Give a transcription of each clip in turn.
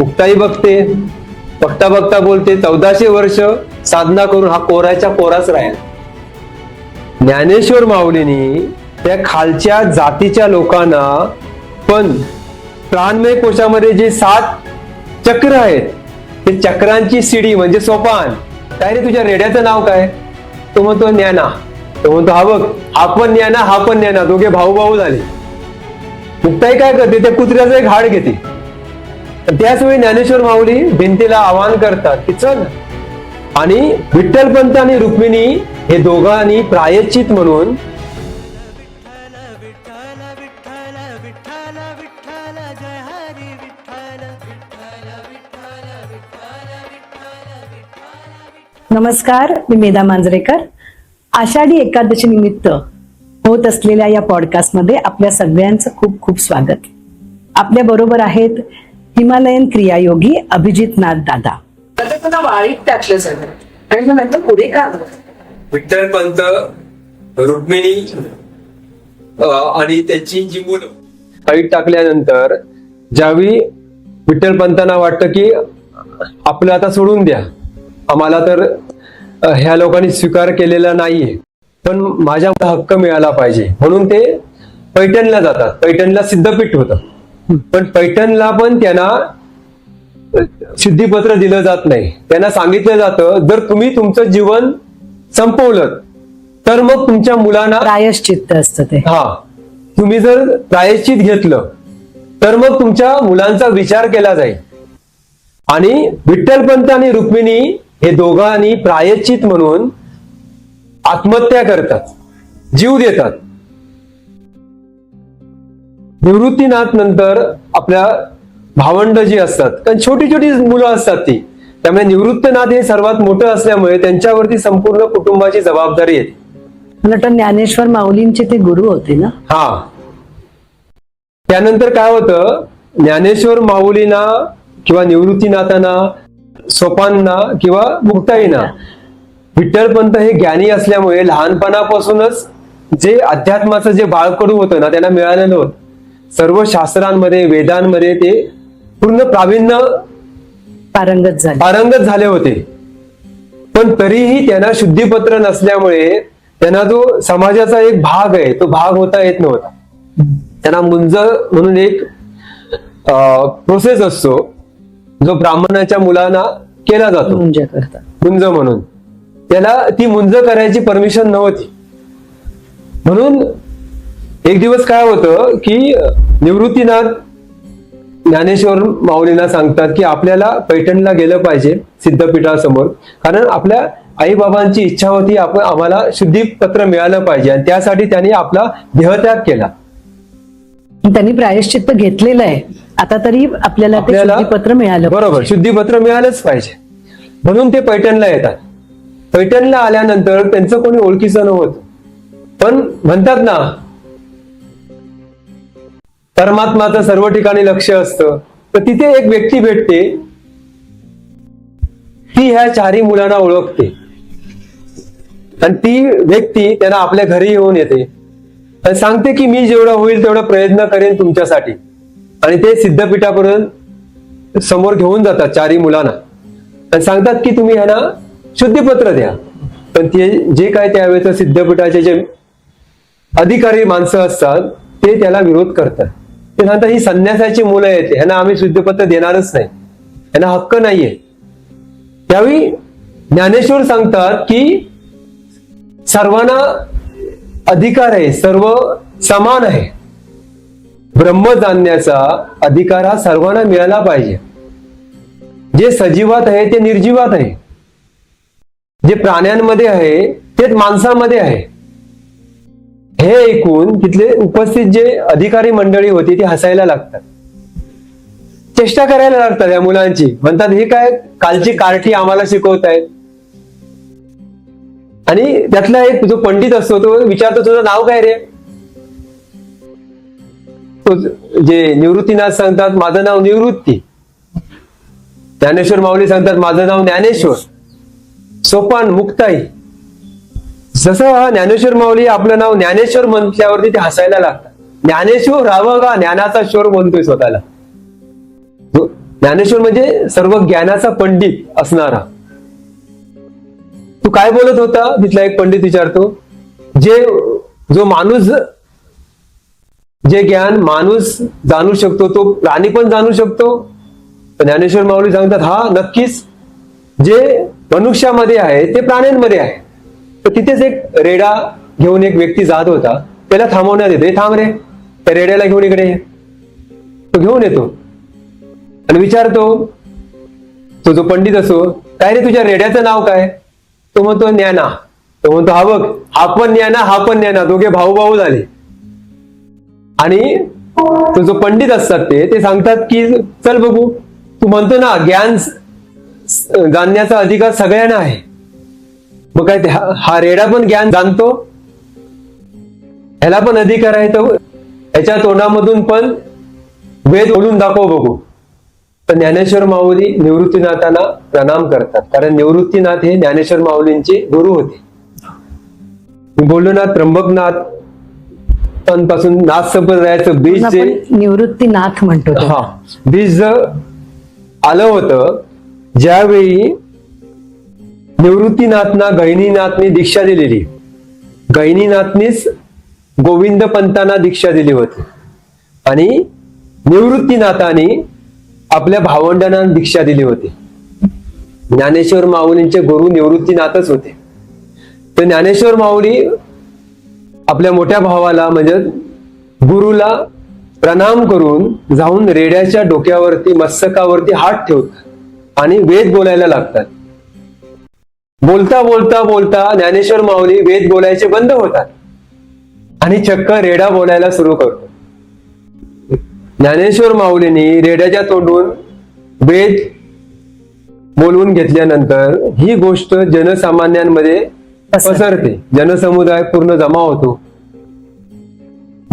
मुक्ताई बघते बघता बघता बोलते चौदाशे वर्ष साधना करून हा कोराच्या कोराच राहील. ज्ञानेश्वर माऊलीनी त्या खालच्या जातीच्या लोकांना पण प्राणमय कोशामध्ये जे सात चक्र आहेत ते चक्रांची शिडी म्हणजे सोपान. काय रे तुझ्या रेड्याचं नाव काय? तो म्हणतो ज्ञाना. तो म्हणतो हा बघ हा पण ज्ञाना हा पण ज्ञाना. दोघे भाऊ भाऊ झाले. मुक्ताई काय करते? त्या कुत्र्याचं एक हाड घेते. त्याच वेळी ज्ञानेश्वर माऊली भिंतीला आवाहन करतात की चल. आणि विठ्ठलपंत आणि रुक्मिणी हे दोघांनी प्रायश्चित म्हणून नमस्कार मी मेधा मांजरेकर. आषाढी एकादशी निमित्त होत असलेल्या या पॉडकास्टमध्ये आपल्या सगळ्यांचं खूप खूप स्वागत. आपल्या बरोबर आहेत हिमालयन क्रियायोगी अभिजित नाथ दादा. तर तुला वाळीत टाकलं सगळं आणि मग नंतर पुढे का विठ्ठलपंत रुक्मिणी अं, आणि त्यांची जी मुलं. वाईट टाकल्यानंतर ज्यावेळी विठ्ठलपंतांना वाटतं की आपलं आता सोडून द्या आम्हाला तर अं, ह्या लोकांनी स्वीकार केलेला नाहीये. पण माझ्या हक्क मिळाला पाहिजे. म्हणून ते पैठणला जातात. पैठणला सिद्धपीठ होतं. पण पैठणला पण त्यांना सिद्धीपत्र दिलं जात नाही. त्यांना सांगितलं जातं जर तुम्ही तुमचं जीवन संपवलं तर मग तुमच्या मुलांना प्रायश्चित्त असतं ते. हा. तुम्ही जर प्रायश्चित घेतलं तर मग तुमच्या मुलांचा विचार केला जाईल. आणि विठ्ठलपंत आणि रुक्मिणी हे दोघांनी प्रायश्चित म्हणून आत्महत्या करतात. जीव देतात. निवृत्तीनाथ नंतर आपल्या भावंड जी असतात कारण छोटी छोटी मुलं असतात ती त्यामुळे निवृत्तनाथ हे सर्वात मोठं असल्यामुळे त्यांच्यावरती संपूर्ण कुटुंबाची जबाबदारी येते मला वाटतं ज्ञानेश्वर माऊलींचे ते गुरु होते ना? हा. त्यानंतर काय होतं? ज्ञानेश्वर माऊलीना किंवा निवृत्तीनाथांना सोपांना किंवा मुक्ताईना विठ्ठलपंत हे ज्ञानी असल्यामुळे लहानपणापासूनच जे अध्यात्माचं जे बाळकडू होतं ना त्यांना मिळालेलं होतं. सर्व शास्त्रांमध्ये वेदांमध्ये ते पूर्ण प्रावीण्य पारंगत झाले. पारंगत झाले होते. पण तरीही त्यांना शुद्धीपत्र नसल्यामुळे त्यांना जो समाजाचा एक भाग आहे तो भाग होता येत नव्हता. त्यांना मुंज म्हणून एक प्रोसेस असतो जो ब्राह्मणाच्या मुलांना केला जातो. मुंज म्हणून. त्याला ती मुंज करायची परमिशन नव्हती. म्हणून एक दिवस काय होतं की निवृत्तीनाथ ज्ञानेश्वर माऊलींना सांगतात की आपल्याला पैठणला गेलं पाहिजे सिद्धपीठासमोर. कारण आपल्या आई बाबांची इच्छा होती आपण आम्हाला शुद्धीपत्र मिळालं पाहिजे आणि त्यासाठी त्यांनी आपला देहत्याग केला. त्यांनी प्रायश्चित्त घेतलेलं आहे. आता तरी आपल्याला आपल्याला शुद्धीपत्र मिळालं बरोबर. शुद्धीपत्र मिळालंच पाहिजे. म्हणून ते पैठणला येतात. पैठणला आल्यानंतर त्यांचं कोणी ओळखीचं नव्हतं. पण म्हणतात ना परमात्माचं सर्व ठिकाणी लक्ष असतं. तर तिथे एक व्यक्ती भेटते. ती ह्या चारही मुलांना ओळखते. आणि ती व्यक्ती त्यांना आपल्या घरी येऊन येते. आणि सांगते की मी जेवढा होईल तेवढा प्रयत्न करेन तुमच्यासाठी. आणि ते सिद्धपीठापर्यंत समोर घेऊन जातात चारही मुलांना. आणि सांगतात की तुम्ही ह्यांना शुद्धीपत्र द्या. पण ते जे काय त्यावेळेचं सिद्धपीठाचे जे अधिकारी माणसं असतात ते त्याला विरोध करतात. ते सांगतात ही संन्यासाची मुलं आहेत. ह्यांना आम्ही शुद्धपत्र देणारच नाही. यांना हक्क नाहीये. त्यावेळी ज्ञानेश्वर सांगतात की सर्वांना अधिकार आहे सर्व समान आहे. ब्रह्म जाणण्याचा अधिकार हा सर्वांना मिळाला पाहिजे. जे सजीवात आहे ते निर्जीवात आहे. जे प्राण्यांमध्ये आहे तेच माणसामध्ये आहे. हे ऐकून तिथले उपस्थित जे अधिकारी मंडळी होती ती हसायला लागतात. चेष्टा करायला लागतात या मुलांची. म्हणतात हे काय कालची कार्टी आम्हाला शिकवत आहेत आणि त्यातला एक जो पंडित असतो तो विचारतो तुझं नाव काय रे? तो जे निवृत्तीनाथ सांगतात माझं नाव निवृत्ती. ज्ञानेश्वर माऊली सांगतात माझं नाव ज्ञानेश्वर. सोपान मुक्ताई. जसं ज्ञानेश्वर माऊली आपलं नाव ज्ञानेश्वर म्हटल्यावरती ते हसायला लागतात. ज्ञानेश्वर राहावं का ज्ञानाचा शोर म्हणतोय स्वतःला? ज्ञानेश्वर म्हणजे सर्व ज्ञानाचा पंडित असणारा. तू काय बोलत होता? तिथला एक पंडित विचारतो. जे जो माणूस जे ज्ञान माणूस जाणू शकतो तो प्राणी पण जाणू शकतो. ज्ञानेश्वर माऊली सांगतात हा नक्कीच. जे मनुष्यामध्ये आहे ते प्राण्यांमध्ये आहे. तर तिथेच एक रेडा घेऊन एक व्यक्ती जात होता. त्याला थांबवण्यात येते थांब रे त्या रेड्याला घेऊन इकडे तो घेऊन येतो. आणि विचारतो तो जो पंडित असो काय रे तुझ्या रेड्याचं नाव काय? तो म्हणतो ज्ञाना. तो म्हणतो हा बघ हा पण ज्ञाना हा पण ज्ञाना. दोघे भाऊ भाऊ झाले. आणि तो जो पंडित असतात ते ते सांगतात की चल बघू तू म्हणतो ना ज्ञान जाणण्याचा अधिकार सगळ्यांना आहे. मग काय ते हा रेडा पण ज्ञान जाणतो. ह्याला पण अधिकार आहे तर ह्याच्या तोंडामधून पण वेद बोलून दाखव बघू. तर ज्ञानेश्वर माऊली निवृत्तीनाथांना प्रणाम करतात. कारण निवृत्तीनाथ हे ज्ञानेश्वर माऊलींचे गुरु होते. मी बोललो ना त्र्यंबकनाथपासून नाथ संप्रदायाचं बीज जे निवृत्तीनाथ म्हणतो. हा. बीज आलं होतं ज्यावेळी निवृत्तीनाथना गहिनीनाथने दीक्षा दिलेली. गहिनीनाथनीच गोविंद पंतांना दीक्षा दिली होती. आणि निवृत्तीनाथाने आपल्या भावंडांना दीक्षा दिली होती. ज्ञानेश्वर माऊलींचे गुरु निवृत्तीनाथच होते. तर ज्ञानेश्वर माऊली आपल्या मोठ्या भावाला म्हणजे गुरुला प्रणाम करून जाऊन रेड्याच्या डोक्यावरती मस्तकावरती हात ठेवतात आणि वेद बोलायला लागतात. बोलता बोलता बोलता ज्ञानेश्वर माऊली वेद बोलायचे बंद होतात. आणि चक्क रेडा बोलायला सुरू करतो. ज्ञानेश्वर माऊलींनी रेड्याच्या तोंडून वेद बोलवून घेतल्यानंतर ही गोष्ट जनसामान्यांमध्ये पसरते. जनसमुदाय पूर्ण जमा होतो.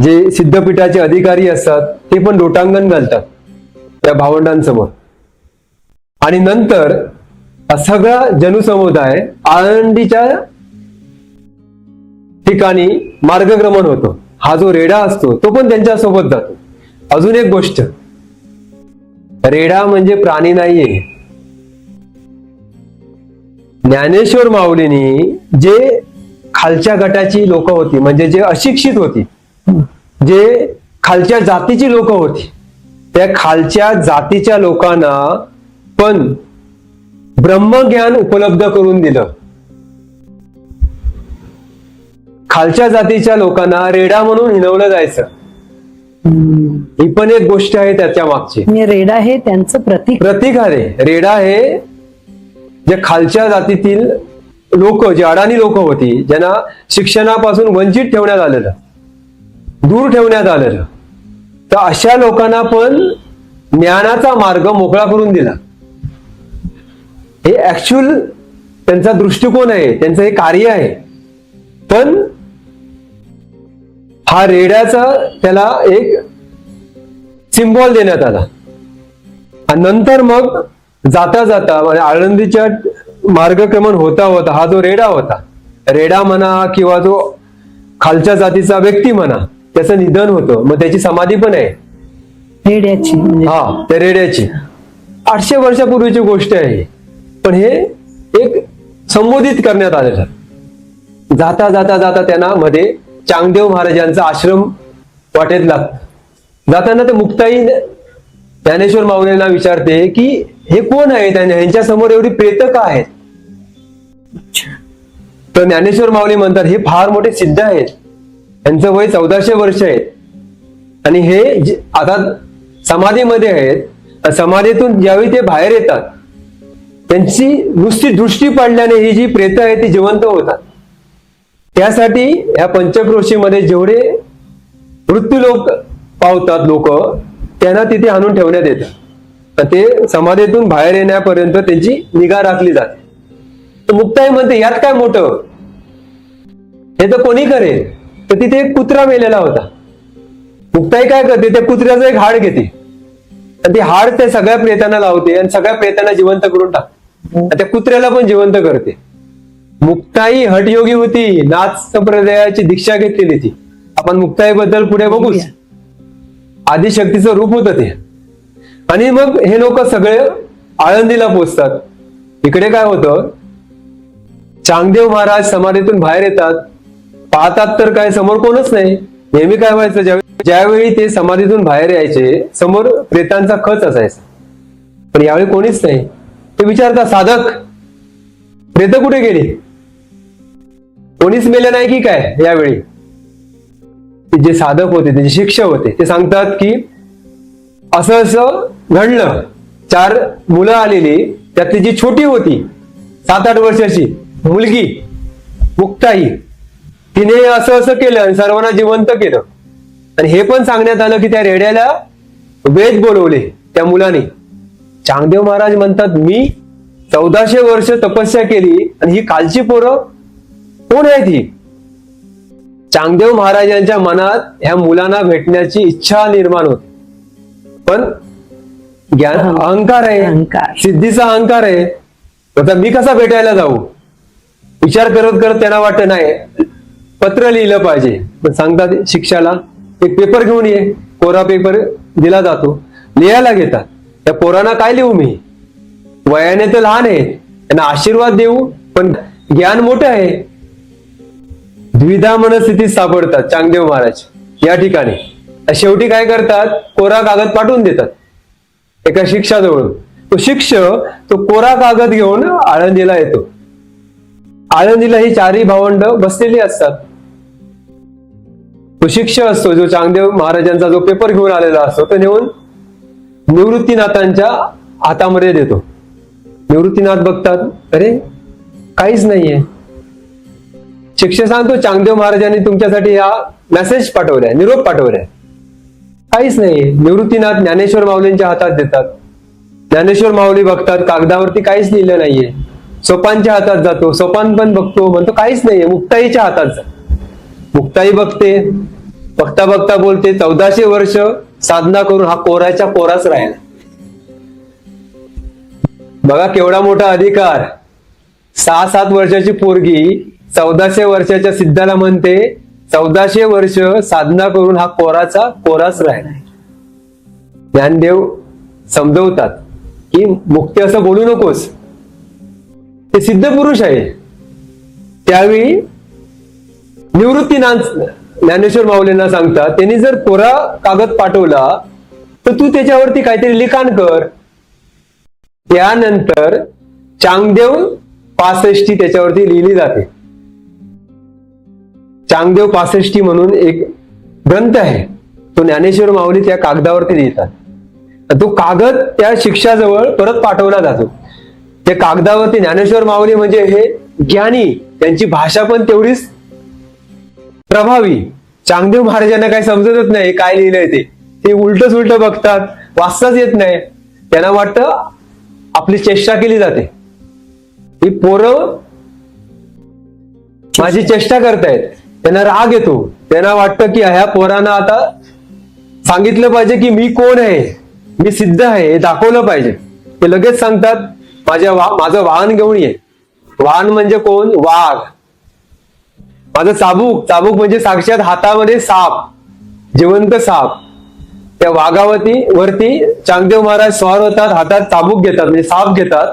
जे सिद्धपीठाचे अधिकारी असतात ते पण लोटांगण घालतात त्या भावंडांसमोर. आणि नंतर सगळा जनसमुदाय आळंदीच्या ठिकाणी मार्गक्रमण होतो. हा जो रेडा असतो तो पण त्यांच्यासोबत जातो. अजून एक गोष्ट. रेडा म्हणजे प्राणी नाहीये. ज्ञानेश्वर माऊलीनी जे खालच्या गटाची लोक होती म्हणजे जे अशिक्षित होती जे खालच्या जातीची लोक होती त्या खालच्या जातीच्या लोकांना पण ब्रह्मज्ञान उपलब्ध करून दिलं. खालच्या जातीच्या लोकांना रेडा म्हणून हिनवलं जायचं. ही पण एक गोष्ट आहे त्याच्या मागची. रेडा हे त्यांचं प्रतीक. प्रतीक आहे. रेडा हे जे खालच्या जातीतील लोक जे अडाणी लोक होती ज्यांना शिक्षणापासून वंचित ठेवण्यात आलेलं दूर ठेवण्यात आलेलं. तर अशा लोकांना पण ज्ञानाचा मार्ग मोकळा करून दिला. हे ऍक्च्युअल त्यांचा दृष्टिकोन आहे त्यांचं हे कार्य आहे. पण हा रेड्याचा त्याला एक सिम्बॉल देण्यात आला. आणि नंतर मग जाता जाता म्हणजे आळंदीच्या मार्गक्रमण होता होता हा जो रेडा होता रेडा म्हणा किंवा जो खालच्या जातीचा व्यक्ती म्हणा त्याचं निधन होतं. मग त्याची समाधी पण आहे. रेड्याची म्हणजे हा त्या रेड्याची. आठशे वर्षापूर्वीची गोष्ट आहे. पण हे एक संबोधित करण्यात आलेलं जाता जाता जाता त्यांना मध्ये चांगदेव महाराजांचा आश्रम वाटेत लागत जाताना ते मुक्ताई ज्ञानेश्वर माऊलींना विचारते की हे कोण आहेत आणि ह्यांच्या समोर एवढी प्रेत का आहेत? तर ज्ञानेश्वर माऊली म्हणतात हे फार मोठे सिद्ध आहेत. यांचं वय चौदाशे वर्ष आहेत आणि हे आता समाधीमध्ये आहेत समाधीतून ज्यावेळी ते बाहेर येतात त्यांची नुसती दृष्टी पडल्याने ही जी प्रेत आहे ती जिवंत होतात. त्यासाठी ह्या पंचक्रोशीमध्ये जेवढे मृत्यू लोक पावतात लोक त्यांना तिथे आणून ठेवण्यात येतात ते समाधीतून बाहेर येण्यापर्यंत त्यांची निगा राखली जाते. तर मुक्ताई म्हणते यात काय मोठं? हे तर कोणी करेल? तर तिथे एक कुत्रा मेलेला होता. मुक्ताई काय करते त्या कुत्र्याचं एक हाड घेते. आणि ती हाड त्या सगळ्या प्रेतांना लावते आणि सगळ्या प्रेतांना जिवंत करून टाकते. त्या कुत्र्याला पण जिवंत करते. मुक्ताई हटयोगी होती नाथ संप्रदायाची दीक्षा घेतलेली ती. आपण मुक्ताई बद्दल पुढे बघूच. आदिशक्तीचं रूप होतं ते. आणि मग हे लोक सगळे आळंदीला पोचतात. इकडे काय होतं? चांगदेव महाराज समाधीतून बाहेर येतात. पाहतात तर काय समोर कोणच नाही. नेहमी काय व्हायचं? ज्यावेळी ज्यावेळी ते समाधीतून बाहेर यायचे समोर प्रेतांचा खच असायचा. पण यावेळी कोणीच नाही. ते विचारता साधक प्रेत कुठे गेली? कोणीच मेलं नाही की काय यावेळी? जे साधक होते ते जे शिक्षक होते ते सांगतात की असं असं घडलं. चार मुलं आलेली त्यातली जी छोटी होती सात आठ वर्षाची मुलगी मुक्ताई तिने असं असं केलं आणि सर्वांना जिवंत केलं. आणि हे पण सांगण्यात आलं की त्या रेड्याला वेद बोलवले त्या मुलाने. चांगदेव महाराज म्हणतात मी चौदाशे वर्ष तपस्या केली आणि ही कालची पोरं कोण आहे ती चांगदेव महाराजांच्या मनात ह्या मुलांना भेटण्याची इच्छा निर्माण होते. पण ज्ञान अहंकार आहे. अहंकार. सिद्धीचा अहंकार आहे. आता मी कसा भेटायला जाऊ? विचार करत करत त्यांना वाटत नाही. पत्र लिहिलं पाहिजे. पण सांगतात शिक्षाला. एक पेपर घेऊन ये. कोरा पेपर दिला जातो. लिहायला घेतात. त्या पोरांना काय लिहू मी? वयाने तर लहान आहे त्यांना आशीर्वाद देऊ पण ज्ञान मोठं आहे. द्विधा मनस्थितीत सापडतात चांगदेव महाराज. या ठिकाणी. शेवटी काय करतात? कोरा कागद पाठवून देतात. एका शिक्षाजवळ तो शिक्ष तो कोरा कागद घेऊन आळंदीला येतो. आळंदीला ही चारही भावंड बसलेली असतात. तो शिक्ष असतो जो चांगदेव महाराजांचा जो पेपर घेऊन आलेला असतो तो नेऊन निवृत्तीनाथांच्या हातामध्ये देतो. निवृत्तीनाथ बघतात अरे काहीच नाहीये. शिक्षक सांगतो चांगदेव महाराजांनी तुमच्यासाठी हा मेसेज पाठवलाय निरोप पाठवलाय. काहीच नाही निवृत्तीनाथ ज्ञानेश्वर माऊलींच्या हातात देतात. ज्ञानेश्वर माऊली बघतात कागदावरती काहीच लिहिलं नाहीये. सोपानच्या हातात जातो. सोपान पण बघतो. म्हणतो काहीच नाहीये. मुक्ताईच्या हातात जा. मुक्ताई बघते. बघता बघता बोलते चौदाशे वर्ष साधना करून हा कोराच्या कोराच राहिला. बघा केवढा मोठा अधिकार. सहा सात वर्षाची पोरगी चौदाशे वर्षाच्या सिद्धाला म्हणते चौदाशे वर्ष साधना करून हा कोराचा कोराच राहिला. ज्ञानदेव समजवतात की मुक्ती असं बोलू नकोस. ते सिद्ध पुरुष आहे. त्यावेळी निवृत्तीनाथ ज्ञानेश्वर माऊलींना सांगतात त्यांनी जर कोरा कागद पाठवला तर तू त्याच्यावरती काहीतरी लिखाण कर. त्यानंतर चांगदेव पासष्टी त्याच्यावरती लिहिली जाते. चांगदेव पासष्टी म्हणून एक ग्रंथ आहे. तो ज्ञानेश्वर माऊली त्या कागदावरती लिहितात. तो कागद त्या शिक्षाजवळ परत पाठवला जातो. त्या कागदावरती ज्ञानेश्वर माऊली म्हणजे हे ज्ञानी त्यांची भाषा पण तेवढीच प्रभावी. चांगदेव महाराजांना काही समजतच नाही काय लिहिलंय ते. ते उलट सुलट बघतात वाचताच येत नाही. त्यांना वाटतं आपली चेष्टा केली जाते. ही पोरं माझी चेष्टा करतायत. त्यांना राग येतो. त्यांना वाटतं की ह्या पोरांना आता सांगितलं पाहिजे की मी कोण आहे? मी सिद्ध आहे हे दाखवलं पाहिजे. ते लगेच सांगतात माझ्या वा माझं वाहन घेऊन ये. वाहन म्हणजे कोण? वाघ. माझं चाबूक चाबूक म्हणजे साक्षात हातामध्ये साप जिवंत साप. त्या वाघावरती वरती चांगदेव महाराज स्वार होतात हातात चाबूक घेतात म्हणजे साप घेतात.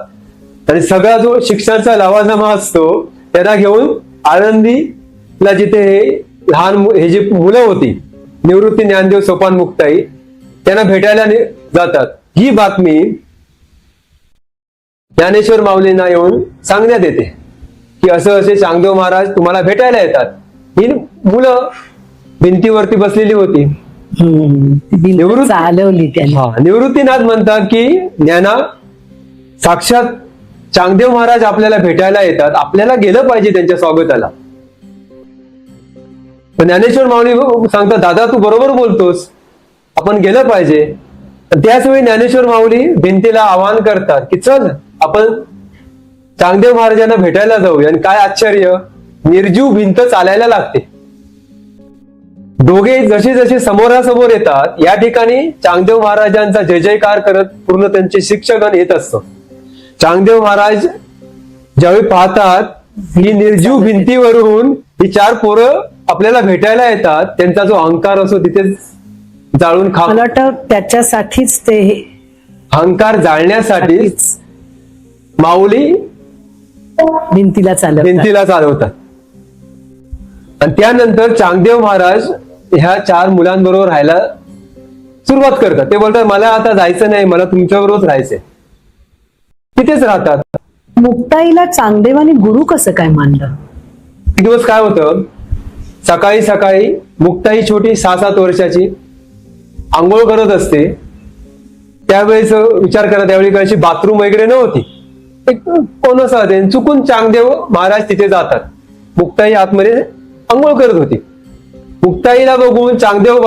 आणि सगळा जो शिक्षणाचा लवाजमा असतो त्यांना घेऊन आळंदीला जिथे हे लहान मु- हे जी मुलं होती निवृत्ती ज्ञानदेव सोपान मुक्ताई त्यांना भेटायला जातात. ही बातमी ज्ञानेश्वर माऊलींना येऊन सांगण्यात येते. की असं असे चांगदेव महाराज तुम्हाला भेटायला येतात. ही मुलं भिंतीवरती बसलेली होती. निवृत्ती- निवृत्तीनाथ म्हणतात की ज्ञाना साक्षात चांगदेव महाराज आपल्याला भेटायला येतात. आपल्याला गेलं पाहिजे त्यांच्या स्वागताला. ज्ञानेश्वर माऊली सांगतात दादा तू बरोबर बोलतोस. आपण गेलं पाहिजे. त्याच वेळी ज्ञानेश्वर माऊली भिंतीला आवाहन करतात की चल आपण चांगदेव महाराजांना भेटायला जाऊया आणि काय आश्चर्य? निर्जीव भिंत चालायला लागते. दोघे जसे जसे समोरासमोर येतात या ठिकाणी चांगदेव महाराजांचा जय जयकार करत पूर्ण त्यांचे शिक्षकगण येत असतो. चांगदेव महाराज ज्यावेळी पाहतात ही निर्जीव भिंतीवरून ही चार पोरं आपल्याला भेटायला येतात त्यांचा जो अहंकार असतो तिथे जाळून खा मला वाटतं त्याच्यासाठीच ते अहंकार जाळण्यासाठी माऊली भिंतीला चालत भिंतीला चालवतात. आणि त्यानंतर चांगदेव महाराज ह्या चार मुलांबरोबर राहायला सुरुवात करतात. ते बोलतात मला आता जायचं नाही मला तुमच्याबरोबरच राहायचंय. तिथेच राहतात. मुक्ताईला चांगदेवाने गुरु कसं काय मानलं? एक दिवस काय होतं सकाळी सकाळी मुक्ताई छोटी सहा सात वर्षाची आंघोळ करत असते. त्यावेळेस विचार करा त्यावेळी कशी बाथरूम वगैरे नव्हती. एक कोण असा ते चुकून चांगदेव महाराज तिथे जातात. मुक्ताई आतमध्ये आंघोळ करत होती. मुक्ताईला बघून चांगदेव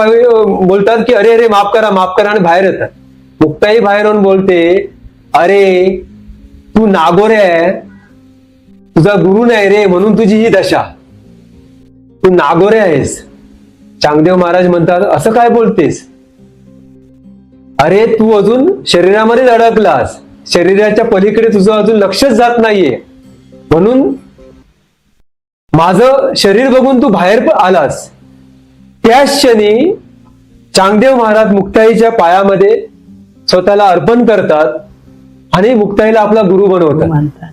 बोलतात की अरे अरे माफ करा माफ करा आणि बाहेर येतात. मुक्ताई बाहेर येऊन बोलते अरे तू नागोरे आहे. तुझा गुरु नाही रे म्हणून तुझी ही दशा. तू नागोरे आहेस. चांगदेव महाराज म्हणतात असं काय बोलतेस? अरे तू अजून शरीरामध्ये अडकलास शरीराच्या पलीकडे तुझं अजून लक्षच जात नाहीये. म्हणून माझं शरीर बघून तू बाहेर प- आलास. त्याच क्षणी चांगदेव महाराज मुक्ताईच्या पायामध्ये स्वतःला अर्पण करतात आणि मुक्ताईला आपला गुरु बनवतात.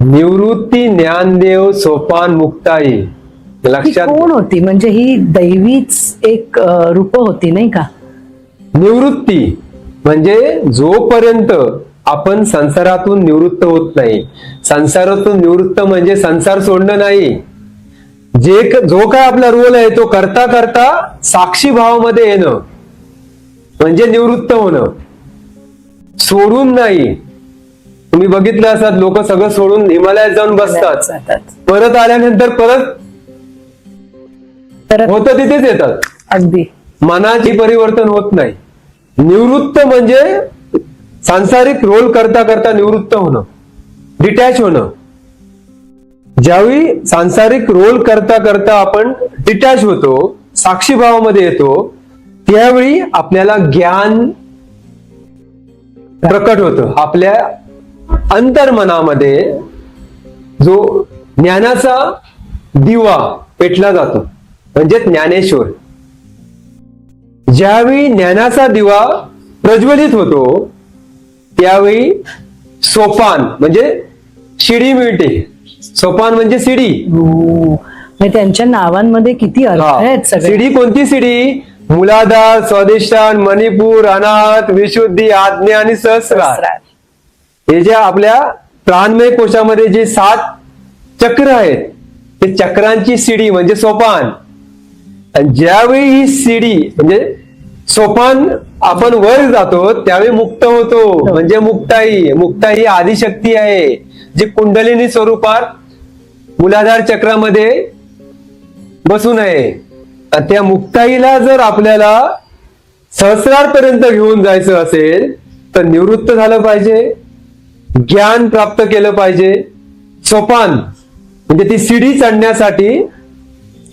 निवृत्ती ज्ञानदेव सोपान मुक्ताई. लक्षात कोण होती? म्हणजे ही दैवीच एक रूप होती नाही का? निवृत्ती. म्हणजे जोपर्यंत आपण संसारातून निवृत्त होत नाही संसारातून निवृत्त म्हणजे संसार सोडणं नाही. जे जो काय आपला रोल आहे तो करता करता साक्षी भावामध्ये येणं म्हणजे निवृत्त होणं. सोडून नाही. तुम्ही बघितलं असतात लोक सगळं सोडून हिमालयात जाऊन बसतात. परत आल्यानंतर परत होतं तिथेच येतात. अगदी. मनाची परिवर्तन होत नाही. निवृत्त म्हणजे सांसारिक रोल करता करता निवृत्त होणं डिटॅच होणं. ज्यावेळी सांसारिक रोल करता करता आपण डिटॅच होतो साक्षी भावामध्ये येतो त्यावेळी आपल्याला ज्ञान प्रकट होतं. आपल्या अंतर्मनामध्ये जो ज्ञानाचा दिवा पेटला जातो म्हणजे ज्ञानेश्वर. ज्यावेळी ज्ञानाचा दिवा प्रज्वलित होतो त्यावेळी सोपान म्हणजे शिडी मिळते. सोपान म्हणजे शिडी. हो. म्हणजे त्यांच्या नावांमध्ये किती अर्थ आहेत सगळे? शिडी कोणती शिडी? मुलाधार स्वादिष्टान मणिपूर अनाथ विशुद्धी आज्ञा आणि सहस्रार. हे जे आपल्या प्राणमय कोशामध्ये जे सात चक्र आहेत ते चक्रांची सिडी म्हणजे सोपान. आणि ज्यावेळी ही सिडी म्हणजे सोपान आपण वर जातो त्यावेळी मुक्त होतो. म्हणजे मुक्ताई मुक्ताई ही आदिशक्ती आहे जी कुंडलिनी स्वरूपात मुलाधार चक्रामध्ये बसून आहे. त्या मुक्ताईला जर आपल्याला सहस्रारपर्यंत घेऊन जायचं असेल तर निवृत्त झालं पाहिजे ज्ञान प्राप्त केलं पाहिजे. सोपान म्हणजे ती सिडी चढण्यासाठी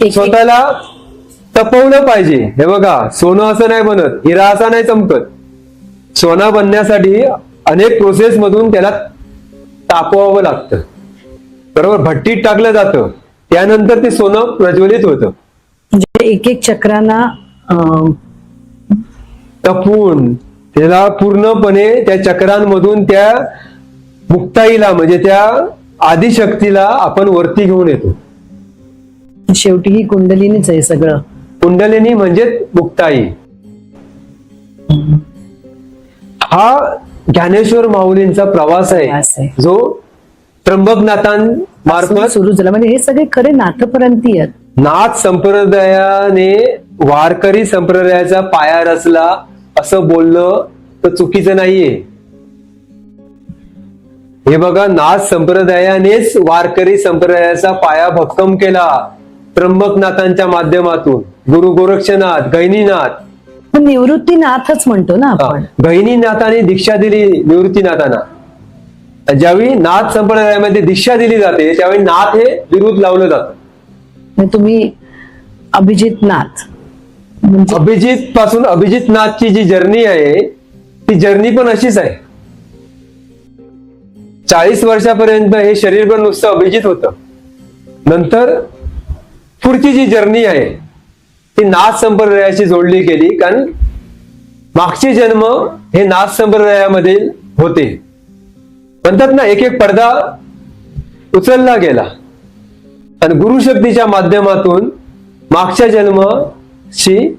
स्वतःला तपवलं पाहिजे. हे बघा सोनं असं नाही बनत हिरा असा नाही चमकत. सोना बनण्यासाठी अनेक प्रोसेस मधून त्याला तापवावं लागतं. बरोबर? भट्टीत टाकलं जातं. त्यानंतर ते सोनं प्रज्वलित होतं. म्हणजे एक एक चक्रांना तपून त्याला पूर्णपणे त्या चक्रांमधून त्या मुक्ताईला म्हणजे त्या आदिशक्तीला आपण वरती घेऊन येतो. शेवटी ही कुंडलीनीच आहे सगळं. कुंडलिनी म्हणजे मुक्ताई. हा ज्ञानेश्वर माऊलींचा प्रवास आहे. जो त्र्यंबकनाथांमार्फत सुरू झालं. म्हणजे हे सगळे खरे नाथपरंती आहेत. नाथ संप्रदायाने वारकरी संप्रदायाचा पाया रचला असं बोलणं तर चुकीचं नाहीये. हे बघा नाथ संप्रदायानेच वारकरी संप्रदायाचा पाया भक्कम केला. त्र्यंबकनाथांच्या माध्यमातून गुरु गोरक्षनाथ गैनीनाथ पण निवृत्तीनाथच म्हणतो ना आपण. गहिनीनाथाने दीक्षा दिली निवृत्तीनाथांना. ज्यावेळी नाथ संप्रदायामध्ये दीक्षा दिली जाते त्यावेळी नाथ हे विरुद्ध लावलं जातं. तुम्ही अभिजित नाथ म्हणजे अभिजित पासून अभिजित नाथची जी जर्नी आहे ती जर्नी पण अशीच आहे. चाळीस वर्षापर्यंत हे शरीर पण नुसतं अभिजित होतं. नंतर पुढची जी जर्नी आहे ती नाथ संप्रदायाशी जोडली गेली कारण मागचे जन्म हे नाथ संप्रदायामधील होते. म्हणतात ना एक एक पडदा उचलला गेला. आणि गुरुशक्तीच्या माध्यमातून मागच्या जन्मशी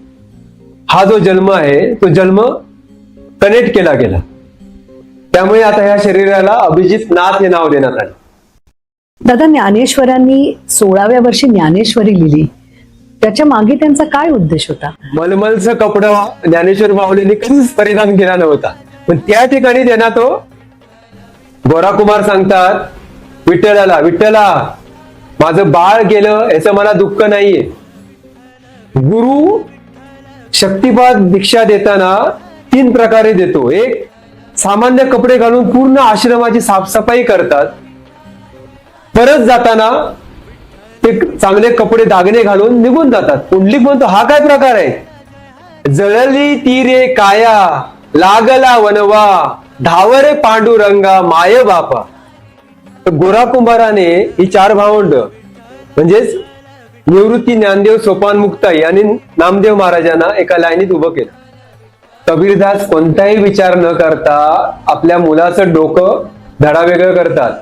हा जो जन्म आहे तो जन्म कनेक्ट केला गेला. त्यामुळे आता ह्या शरीराला अभिजित नाथ हे नाव देण्यात आले. दादा ज्ञानेश्वरांनी सोळाव्या वर्षी ज्ञानेश्वरी लिहिली. त्याच्यामागे त्यांचा काय उद्देश होता? मलमलचं कपडा ज्ञानेश्वर माऊलींनी कधीच परिधान केला नव्हता. पण त्या ठिकाणी त्यांना तो गोरा कुमार सांगतात विठ्ठलाला विठ्ठला माझं बाळ गेलं याचं मला दुःख नाहीये. गुरु शक्तिपात दीक्षा देताना तीन प्रकारे देतो. एक सामान्य कपडे घालून पूर्ण आश्रमाची साफसफाई करतात. परत जाताना ते चांगले कपडे दागणे घालून निघून जातात. पुंडलिक म्हणतो हा काय प्रकार आहे? जळली तीरे काया लागला वनवा धावरे पांडुरंगा माय बापा. तर गोरा कुंभाराने ही चार भावंड म्हणजेच निवृत्ती ज्ञानदेव सोपान मुक्ताई आणि नामदेव महाराजांना एका लाईनीत उभं केलं. कबीरदास कोणताही विचार न करता आपल्या मुलाचं डोकं धडावेगळं करतात.